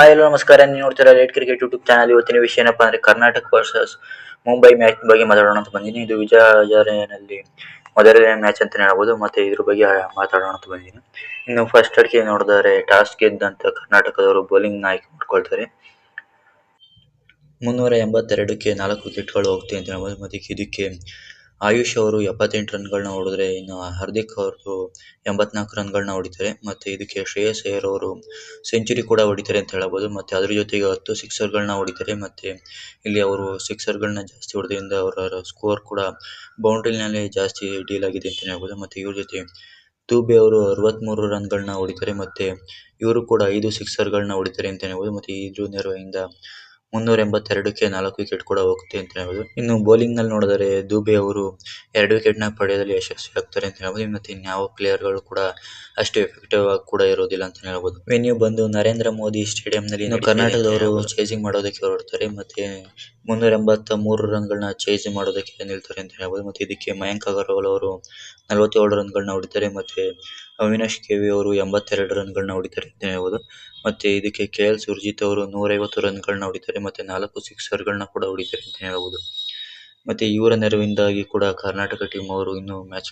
Hi ಎಲ್ಲ ನಮಸ್ಕಾರ. ನೀವು ನೋಡ್ತೀರಾ ಲೇಟ್ ಕ್ರಿಕೆಟ್ ಯೂಟ್ಯೂಬ್ ಚಾನಲ್ ಇವತ್ತಿನ ವಿಷಯ ಏನಪ್ಪಾ ಅಂದ್ರೆ ಕರ್ನಾಟಕ ವರ್ಸಸ್ ಮುಂಬೈ ಮ್ಯಾಚ್ ಬಗ್ಗೆ ಮಾತಾಡೋಣ ಅಂತ ಬಂದಿನಿ ಇದು ವಿಜಯ ಹಜಾರೆನಲ್ಲಿ ಮೊದಲನೇ ಮ್ಯಾಚ್ ಅಂತ ಹೇಳ್ಬೋದು. ಮತ್ತೆ ಇದ್ರ ಬಗ್ಗೆ ಮಾತಾಡೋಣ ಅಂತ ಬಂದಿನಿ ಇನ್ನು ಫಸ್ಟ್ ಅಡಿಕೆ ನೋಡಿದರೆ ಟಾಸ್ ಗೆದ್ದಂತ ಕರ್ನಾಟಕದವರು ಬೌಲಿಂಗ್ ಆಯ್ಕೆ ಮಾಡ್ಕೊಳ್ತಾರೆ. ಮುನ್ನೂರ ಎಂಬತ್ತೆರಡಕ್ಕೆ ನಾಲ್ಕು ವಿಕೆಟ್ಗಳು ಹೋಗ್ತವೆ ಅಂತ ಹೇಳ್ಬೋದು. ಮತ್ತೆ ಇದಕ್ಕೆ ಆಯುಷ್ ಅವರು ಎಪ್ಪತ್ತೆಂಟು ರನ್ಗಳನ್ನ ಹೊಡೆದ್ರೆ ಇನ್ನು ಹಾರ್ದಿಕ್ ಅವರು ಎಂಬತ್ನಾಲ್ಕು ರನ್ಗಳನ್ನ ಹೊಡಿತಾರೆ. ಮತ್ತೆ ಇದಕ್ಕೆ ಶ್ರೇಯಸ್ ಅಯ್ಯರ್ ಅವರು ಸೆಂಚುರಿ ಕೂಡ ಹೊಡಿತಾರೆ ಅಂತ ಹೇಳಬಹುದು ಮತ್ತೆ ಅದರ ಜೊತೆಗೆ ಹತ್ತು ಸಿಕ್ಸರ್ಗಳನ್ನ ಹೊಡಿತಾರೆ. ಮತ್ತೆ ಇಲ್ಲಿ ಅವರು ಸಿಕ್ಸರ್ ಗಳನ್ನ ಜಾಸ್ತಿ ಹೊಡೆದ್ರಿಂದ ಅವರ ಸ್ಕೋರ್ ಕೂಡ ಬೌಂಡ್ರಿನಲ್ಲಿ ಜಾಸ್ತಿ ಡೀಲ್ ಆಗಿದೆ ಅಂತ ಹೇಳಬಹುದು ಮತ್ತೆ ಇವ್ರ ಜೊತೆ ದೂಬೆ ಅವರು ಅರವತ್ಮೂರು ರನ್ಗಳನ್ನ ಹೊಡಿತಾರೆ. ಮತ್ತೆ ಇವರು ಕೂಡ ಐದು ಸಿಕ್ಸರ್ಗಳನ್ನ ಹೊಡಿತಾರೆ ಅಂತ ಹೇಳಬಹುದು ಮತ್ತೆ ಈ ನೆರವಿನಿಂದ ಮುನ್ನೂರ ಎಂಬತ್ತೆರಡಕ್ಕೆ ನಾಲ್ಕು ವಿಕೆಟ್ ಕೂಡ ಹೋಗುತ್ತೆ ಅಂತ ಹೇಳಬಹುದು ಇನ್ನು ಬೌಲಿಂಗ್ನಲ್ಲಿ ನೋಡಿದರೆ ದುಬೆ ಅವರು ಎರಡು ವಿಕೆಟ್ನ ಪಡೆಯಲು ಯಶಸ್ವಿ ಆಗ್ತಾರೆ ಅಂತ ಹೇಳಬಹುದು ಮತ್ತೆ ಇನ್ಯಾವ ಪ್ಲೇಯರ್ಗಳು ಕೂಡ ಅಷ್ಟು ಎಫೆಕ್ಟಿವ್ ಆಗಿ ಕೂಡ ಇರೋದಿಲ್ಲ ಅಂತ ಹೇಳಬಹುದು ವೆನ್ಯೂ ಬಂದು ನರೇಂದ್ರ ಮೋದಿ ಸ್ಟೇಡಿಯಂ ನಲ್ಲಿ ಇನ್ನು ಕರ್ನಾಟಕದವರು ಚೇಸಿಂಗ್ ಮಾಡೋದಕ್ಕೆ ಹೊರಡ್ತಾರೆ ಮತ್ತೆ ಮುನ್ನೂರ ಎಂಬತ್ತ ಮೂರು ರನ್ ಗಳನ್ನ ಚೇಸ್ ಮಾಡೋದಕ್ಕೆ ನಿಲ್ತಾರೆ ಅಂತ ಹೇಳಬಹುದು ಮತ್ತೆ ಇದಕ್ಕೆ ಮಯಾಂಕ್ ಅಗರ್ವಾಲ್ ಅವರು ನಲವತ್ತೇಳು ರನ್ಗಳನ್ನ ಹೊಡಿತಾರೆ ಮತ್ತೆ ಅವಿನಾಶ್ ಕೆವಿ ಅವರು ಎಂಬತ್ತೆರಡು ರನ್ಗಳನ್ನ ಹೊಡಿತಾರೆ ಅಂತ ಹೇಳ್ಬೋದು. ಮತ್ತೆ ಇದಕ್ಕೆ ಕೆ ಎಲ್ ಸುರ್ಜಿತ್ ಅವರು ನೂರೈವತ್ತು ರನ್ಗಳನ್ನ ಹೊಡಿತಾರೆ ಮತ್ತೆ ನಾಲ್ಕು ಸಿಕ್ಸರ್ಗಳನ್ನ ಕೂಡ ಹೊಡಿತಾರೆ ಅಂತ ಹೇಳ್ಬೋದು. ಮತ್ತೆ ಇವರ ನೆರವಿಂದಾಗಿ ಕೂಡ ಕರ್ನಾಟಕ ಟೀಮ್ ಅವರು ಇನ್ನು ಮ್ಯಾಚ್